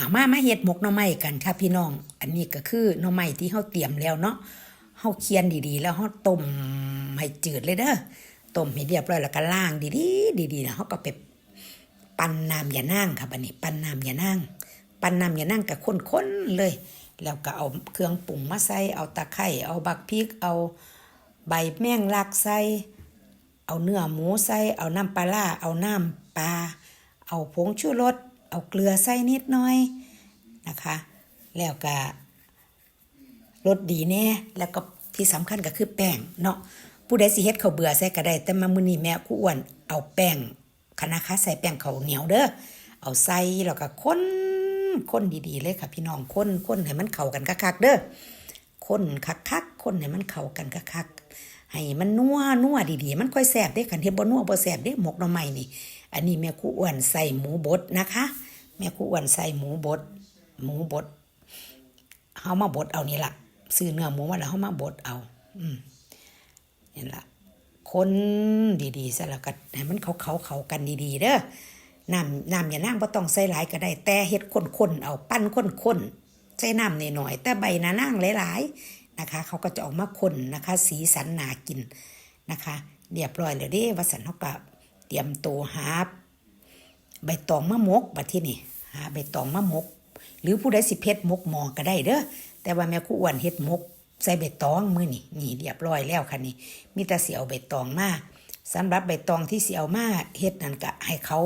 เอามามาเฮ็ดหมกหน่อไม้กันค่ะพี่น้อง อันนี้ก็คือหน่อไม้ที่เฮาเตรียมแล้วเนาะเฮาเคียนดีๆ แล้วเฮาต้มให้จืดเลยเด้อต้มให้เรียบร้อยแล้วก็ล้างดีๆ ดีๆแล้วเฮาก็ไปปั้นน้ำยานั่งค่ะบัดนี้ ปั้นน้ำยานั่งปั้นน้ำยานั่งก็ข้นๆเลย แล้วก็เอาเครื่องปรุงมาใส่เอาตะไคร้เอาบักพริกเอาใบแมงลักใส่เอาเนื้อหมูใส่เอาน้ำปลาร้าเอาน้ำปลาเอาผงชูรส เอาเกลือใส่นิดหน่อยนะคะ แล้วก็รสดีแน่แล้วก็ที่สำคัญก็คือแป้งเนาะผู้ใดสิเฮ็ดข้าวเบื่อใส่ก็ได้แต่มามื้อนี้แม่ครูอ้วนเอาแป้งคณะคะใส่แป้งข้าวเหนียวเด้อเอาใส่แล้วก็คนคนดีๆเลยค่ะ พี่น้องคนคนให้มันเข้ากันคักๆเด้อคนคักๆค้นให้มันเข้ากันคักๆให้มันนัวนัวดีๆ มันค่อยแซ่บเด้คันเฮ็ดบ่นัวบ่แซ่บเด้หมกหน่อไม้นี่ อันนี้แม่ครูอ้วนใส่หมูบดนะคะ แม่ครูอ้วนใส่หมูบด หมูบดเฮามาบดเอานี่ล่ะซื้อเนื้อหมูมาแล้วเฮามาบดเอา อืมนี่ละคนดีๆซะแล้วก็ให้มันเขาเขาเขากันดีๆเด้อน้ำน้ำอย่านั่งบ่ต้องใส่หลายก็ได้ แต่เฮ็ดข้นๆเอาปั้นข้นๆใส่น้ำหน่อยๆแต่ใบนานั่งหลายๆนะคะ เขาก็จะออกมาข้นนะคะ สีสันน่ากินนะคะเรียบร้อยแล้วเด้ว่าสันเขาก็ เตรียมตัวหา ใบตองมะมกบัดที่นี่หาใบตองมะมก หรือผู้ใดสิเพชรมกหมอก็ได้เด้อแต่ว่าแม่ครูอ้วนเฮ็ดมก ใส่ใบตองมือนี่นี่เรียบร้อยแล้วค่ะนี่มีแต่สิเอาใบตองมาสำหรับใบตองที่เสิเอามาเฮ็ดนั่นก็ให้เขา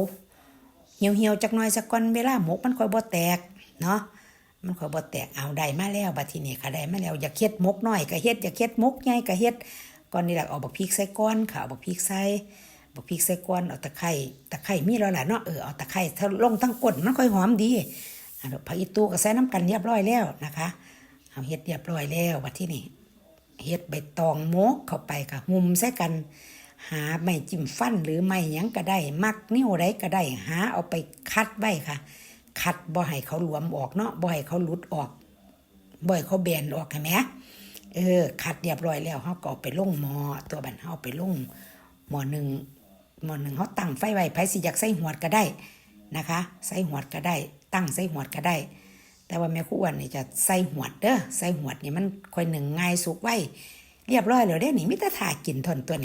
เหี่ยวเหี่ยวๆจักหน่อยสักก่อนเวลาหมกมันค่อยบ่แตกเนาะมันค่อยบ่แตกเอาได้มาแล้วบัดทีนี้ค่ะได้มาแล้วอย่าเฮ็ดมกน้อยก็เฮ็ดอย่าเฮ็ดมกใหญ่ก็เฮ็ดก่อนนี่แหละเอาบักพริกใส่ก้อนค่ะเอาบักพริกใส่ บักพริกใส่ก้อนเอาตะไคร้ตะไคร้มีแล้วล่ะเนาะเออเอาตะไคร้ถ้าลงทั้งก้นมันค่อยหอมดีอันผักอีตูก็ใส่น้ำกันเรียบร้อยแล้วนะคะเอาเฮ็ดเรียบร้อยแล้วบัดทีนี้เฮ็ดใบตองโมกเข้าไปค่ะหุ่มใส่กัน หาไม้จิ้มฟันหรือไม้หยังก็ได้ มักนิ้วใดก็ได้ หาเอาไปคัดไว้ค่ะ คัดบ่ให้เขาหลวมออกเนาะบ่ให้เขาหลุดออกบ่ให้เขาแบนออกเห็นไหมเออคัดเรียบร้อยแล้วเฮาก็เอาไปลงหมอตัวบันเฮาเอาไปลงหมอหนึ่ง หม้อหนึ่งเขาตั้งไฟไว้ไผสิอยากใส่หวดก็ได้นะคะ ใส่หวดก็ได้ ตั้งใส่หวดก็ได้ แต่ว่าแม่ครูอ้วนนี่จะใส่หวดเด้อใส่หวดนี่มันค่อยหนึ่งง่ายสุกไว้ เรียบร้อยแล้วเด้นี่มิตรถากินทนตัวนี้